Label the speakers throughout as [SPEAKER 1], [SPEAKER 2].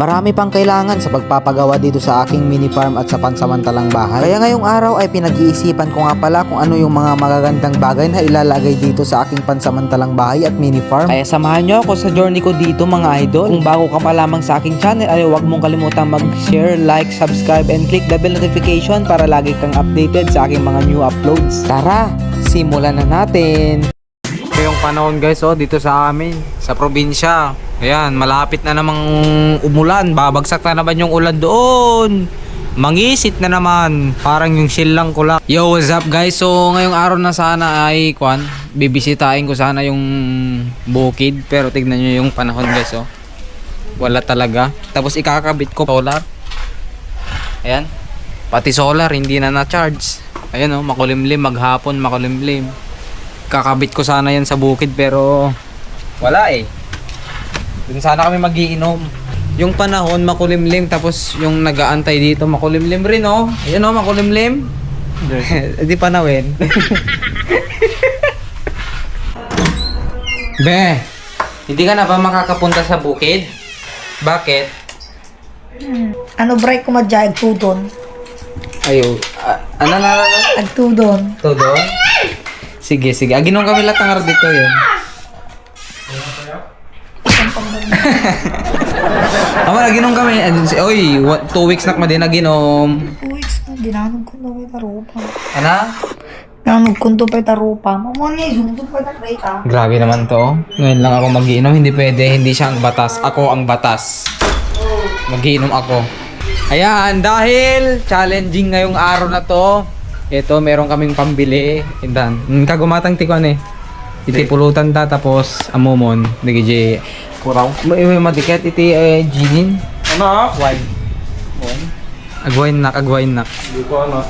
[SPEAKER 1] Marami pang kailangan sa pagpapagawa dito sa aking mini farm at sa pansamantalang bahay. Kaya ngayong araw ay pinag-iisipan ko nga pala kung ano yung mga magagandang bagay na ilalagay dito sa aking pansamantalang bahay at mini farm. Kaya samahan nyo ako sa journey ko dito mga idol. Kung bago ka pa lamang sa aking channel ay huwag mong kalimutang mag-share, like, subscribe, and click the bell notification para lagi kang updated sa aking mga new uploads. Tara, simulan na natin!
[SPEAKER 2] Yung panahon guys oh dito sa amin sa probinsya. Ayan, malapit na namang umulan. Babagsak na naman yung ulan doon. Mangisit na naman. Parang yung lang ko lang. Yo, what's up guys? So, ngayong araw na sana ay, kwan, bibisitahin ko sana yung bukid. Pero tignan nyo yung panahon guys oh. Wala talaga. Tapos ikakabit ko solar. Ayan. Pati solar, hindi na na-charge. Ayan oh, makulimlim. Maghapon, makulimlim kakabit ko sana yan sa bukid pero wala eh. Dun sana kami magiinom. Yung panahon makulimlim tapos yung nagaantay dito makulimlim rin oh. Ayan oh makulimlim. Di panawin. Be, hindi ka na ba makakapunta sa bukid? Bakit?
[SPEAKER 3] Ano break ko madya, agtudon.
[SPEAKER 2] Ayo, a- ano na na?
[SPEAKER 3] Agtudon.
[SPEAKER 2] Todo? Sige, sige. Aginom kami lahat ng araw dito yun. Ama, naginom kami. Ayun si- Oy, what, two weeks na kami din naginom.
[SPEAKER 3] Two weeks na, dinanog ko na may tarupa.
[SPEAKER 2] Ano?
[SPEAKER 3] Dinanog ko to pa'y tarupa. Mamo niya, zumzum pa na rate ah.
[SPEAKER 2] Grabe naman to. Ngayon lang ako magiinom. Hindi pwede. Hindi siya ang batas. Ako ang batas. Magiinom ako. Ayan, dahil challenging ngayong araw na to. Ito, meron kaming pambili. Indan. Kagumatang tikon eh. Iti pulutan ta tapos amomon. Digi J.
[SPEAKER 4] Kuraw.
[SPEAKER 2] May matiket iti eh, ginin.
[SPEAKER 4] Ano?
[SPEAKER 2] Wine. Agwain nak, agwain nak.
[SPEAKER 4] Hindi ko ano.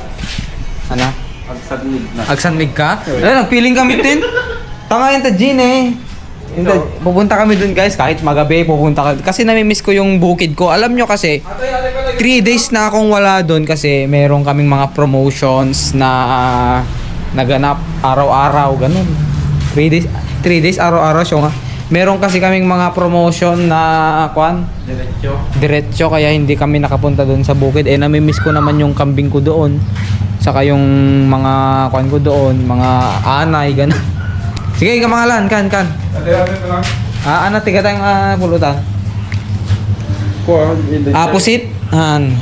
[SPEAKER 2] Ano?
[SPEAKER 4] Pagsabid na.
[SPEAKER 2] Agsanmig ka? Eh, nagpiling kami din. Tanga yung ta gin eh. Yung ta- pupunta kami dun guys, kahit magabi pupunta ka. Kasi nami-miss ko yung bukid ko. Alam nyo kasi, 3 days na akong wala dun kasi meron kaming mga promotions na ah, naganap araw-araw, ganun. 3 days, 3 days araw-araw siya nga. Meron kasi kaming mga promotion na kwan,
[SPEAKER 4] Diretso.
[SPEAKER 2] diretso kaya hindi kami nakapunta doon sa bukid. Eh nami-miss ko naman yung kambing ko doon. Saka yung mga kwan ko doon, mga anay ganun. Sige, kamangalan, kan kan.
[SPEAKER 4] Ate-ate ko lang.
[SPEAKER 2] Ah, ano tiga tayong ah, pulutan? Ah, pusit. Han.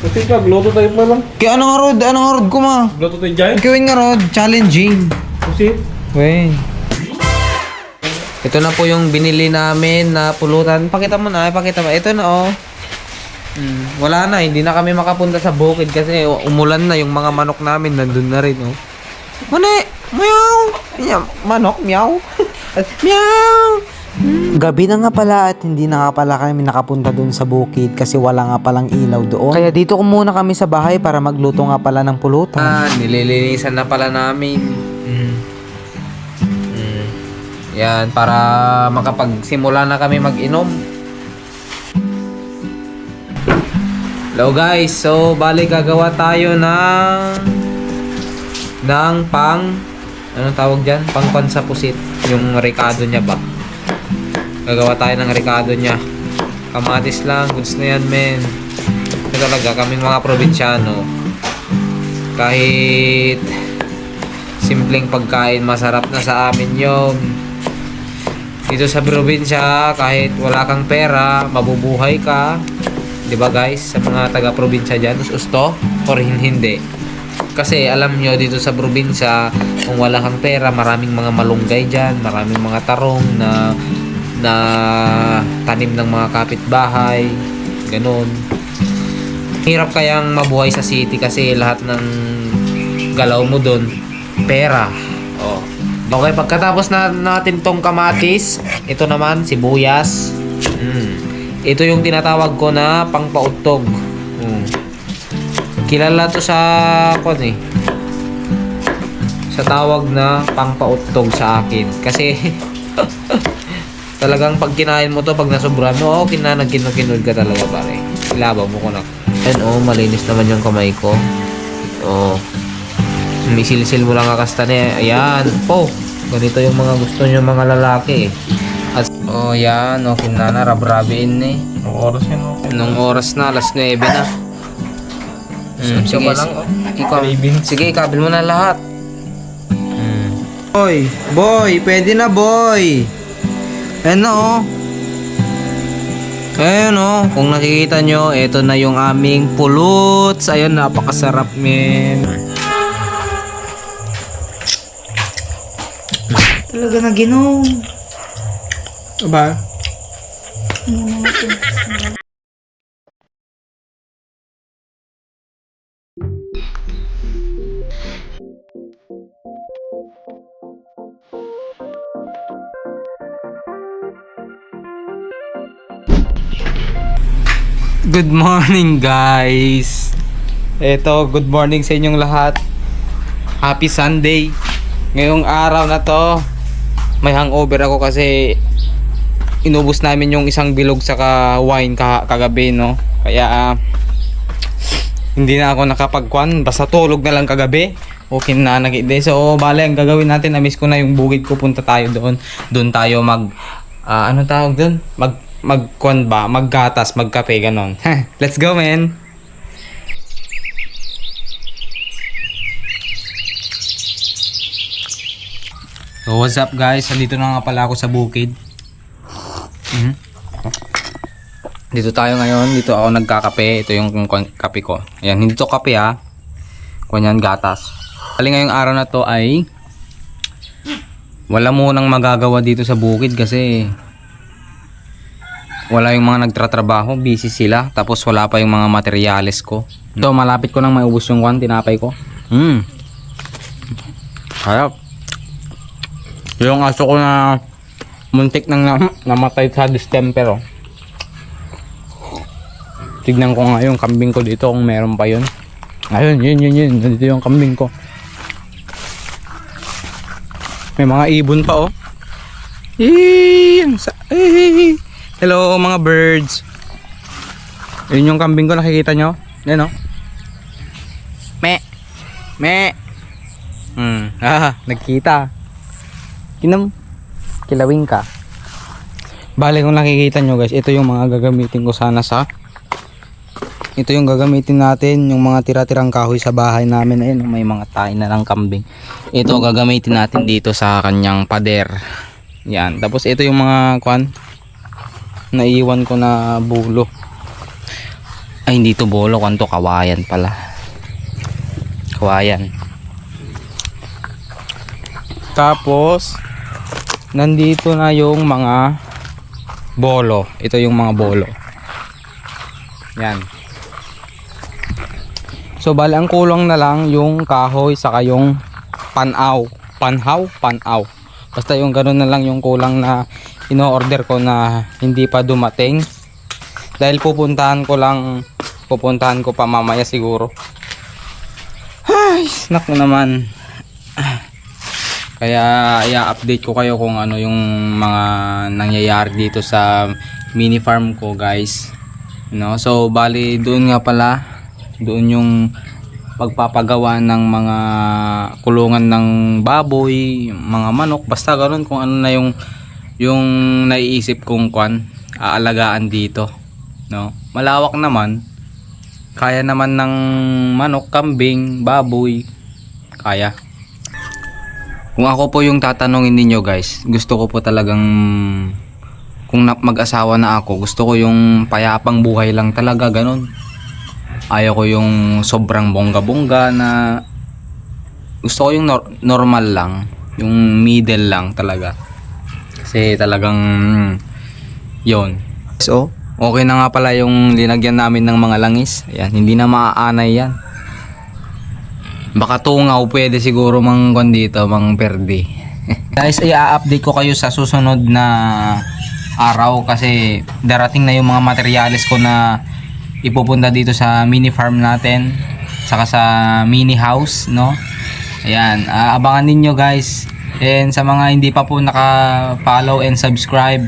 [SPEAKER 4] Kasi ka, gluto tayo pa lang.
[SPEAKER 2] Kaya ano nga rod? Ano nga rod ko ma?
[SPEAKER 4] Gluto tayo dyan.
[SPEAKER 2] Gawin nga rod, challenging.
[SPEAKER 4] Pusit.
[SPEAKER 2] Wey. Ito na po yung binili namin na pulutan. Pakita mo na, pakita mo. Ito na oh. Mm, wala na, hindi na kami makapunta sa bukid kasi umulan na yung mga manok namin nandun na rin oh. Mani, meow. Manok, meow. meow.
[SPEAKER 1] Gabi na nga pala at hindi na nga pala kami nakapunta doon sa bukid kasi wala nga palang ilaw doon. Kaya dito ko muna kami sa bahay para magluto nga pala ng pulutan.
[SPEAKER 2] Ah, nililinisan na pala namin. Yan, para makapagsimula na kami mag-inom. Hello guys, so bali gagawa tayo ng ng pang anong tawag diyan? Pang pansa pusit, yung ricado niya ba? Gagawa tayo ng ricado niya. Kamatis lang, goods na yan, men. Ito talaga kaming mga probinsyano kahit simpleng pagkain masarap na sa amin yon dito sa probinsya kahit wala kang pera mabubuhay ka di ba guys sa mga taga probinsya dyan usto or hin- hindi kasi alam nyo dito sa probinsya kung wala kang pera maraming mga malunggay dyan maraming mga tarong na na tanim ng mga kapitbahay ganun hirap kayang mabuhay sa city kasi lahat ng galaw mo doon pera. Oh. Okay, pagkatapos na natin tong kamatis, ito naman sibuyas. Mm. Ito yung tinatawag ko na pangpautog. Mm. Kilala to sa kon eh. Sa tawag na pangpautog sa akin kasi talagang pag kinain mo to pag nasobra mo, oh, kinanag kinod ka talaga pare. Ilabaw mo ko na. Ayan oh, malinis naman yung kamay ko. Oh. May silsil mo lang kakasta niya. Ayan. Po. Ganito yung mga gusto nyo mga lalaki eh. At, oh, Oh, yan. Okay na na. Rabrabiin na eh.
[SPEAKER 4] Ang oras yan, okay.
[SPEAKER 2] Nung oras na, alas 9 na. Mm, sige,
[SPEAKER 4] pa lang, oh.
[SPEAKER 2] ikaw, sige, ikabil mo na lahat. Mm.
[SPEAKER 1] Boy, boy, pwede na boy. Ayan na oh.
[SPEAKER 2] Ayun oh, kung nakikita nyo, ito na yung aming puluts. Ayun, napakasarap men.
[SPEAKER 3] Talaga na ginom.
[SPEAKER 4] Aba?
[SPEAKER 2] Good morning guys. Ito, good morning sa inyong lahat. Happy Sunday. Ngayong araw na to, may hangover ako kasi inubos namin yung isang bilog sa wine ka kagabi no. Kaya ah, hindi na ako nakapagkwan, basta tulog na lang kagabi. Okay na nagide. So, bale ang gagawin natin, na-miss ko na yung bukid ko, punta tayo doon. Doon tayo mag ah, ano tawag doon? Mag magkwan ba? Maggatas, magkape ganon. Let's go, man. So, what's up guys? Andito na nga pala ako sa bukid. Mhm. Dito tayo ngayon. Dito ako nagkakape. Ito yung kape ko. Ayan, hindi to kape ha. Kunyan gatas. Kali ngayong araw na to ay wala mo nang magagawa dito sa bukid kasi wala yung mga nagtratrabaho, busy sila. Tapos wala pa yung mga materyales ko. So malapit ko nang maubos yung kwan, tinapay ko. Hmm. Harap. Yung aso ko na muntik nang na, namatay sa distemper oh. Tignan ko nga yung kambing ko dito kung meron pa yun. Ayun, yun, yun, yun. Nandito yung kambing ko. May mga ibon pa oh. Eh. Hello mga birds. Yun yung kambing ko nakikita nyo. Yan oh. Me. Me. Hmm. Ah, nagkita. Kinam. Kilawing ka. Bale kung nakikita nyo guys, ito yung mga gagamitin ko sana sa ito yung gagamitin natin, yung mga tira-tirang kahoy sa bahay namin. Ayun, may mga tayo na ng kambing. Ito gagamitin natin dito sa kanyang pader. Yan. Tapos ito yung mga kwan naiwan ko na bulo. Ay, hindi to bulo. Kwan to kawayan pala. Kawayan. Tapos, nandito na yung mga bolo. Ito yung mga bolo. Yan. So bali ang kulang na lang yung kahoy saka yung panaw. Panhaw, panaw. Basta yung ganun na lang yung kulang na ino-order ko na hindi pa dumating. Dahil pupuntahan ko lang pupuntahan ko pa mamaya siguro. Ay, snack na naman. Kaya i-update ko kayo kung ano yung mga nangyayari dito sa mini farm ko, guys. No? So bali doon nga pala doon yung pagpapagawa ng mga kulungan ng baboy, mga manok, basta ganoon kung ano na yung yung naiisip kong kwan aalagaan dito, no? Malawak naman. Kaya naman ng manok, kambing, baboy, kaya. Kung ako po yung tatanungin ninyo guys, gusto ko po talagang kung mag-asawa na ako, gusto ko yung payapang buhay lang talaga, ganun. Ayaw ko yung sobrang bongga-bongga na gusto ko yung nor- normal lang, yung middle lang talaga. Kasi talagang yon. So, okay na nga pala yung linagyan namin ng mga langis. Ayan, hindi na maaanay yan. Baka tungaw pwede siguro mang kon dito, mang perdi. Guys, i-update ko kayo sa susunod na araw kasi darating na yung mga materyales ko na ipupunta dito sa mini farm natin saka sa mini house no? Ayan abangan ninyo guys. And sa mga hindi pa po naka-follow and subscribe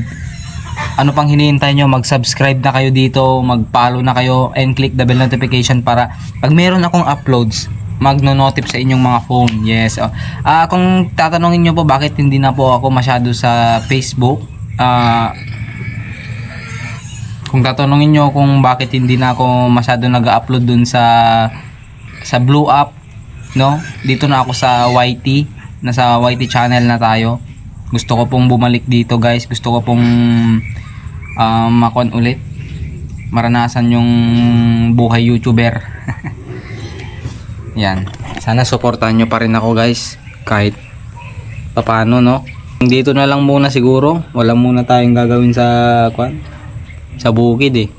[SPEAKER 2] ano pang hinihintay nyo? Mag-subscribe na kayo dito mag-follow na kayo and click the bell notification para pag meron akong uploads magno-notif sa inyong mga phone yes oh. ah kung tatanungin nyo po bakit hindi na po ako masyado sa Facebook ah Kung tatanungin nyo kung bakit hindi na ako masyado nag-upload dun sa sa Blue App, no? Dito na ako sa YT, nasa YT channel na tayo. Gusto ko pong bumalik dito, guys. Gusto ko pong um, makon ulit. Maranasan yung buhay YouTuber. Yan. Sana suportahan nyo pa rin ako, guys. Kahit paano, no? Dito na lang muna siguro. Wala muna tayong gagawin sa kwan sa bukid eh.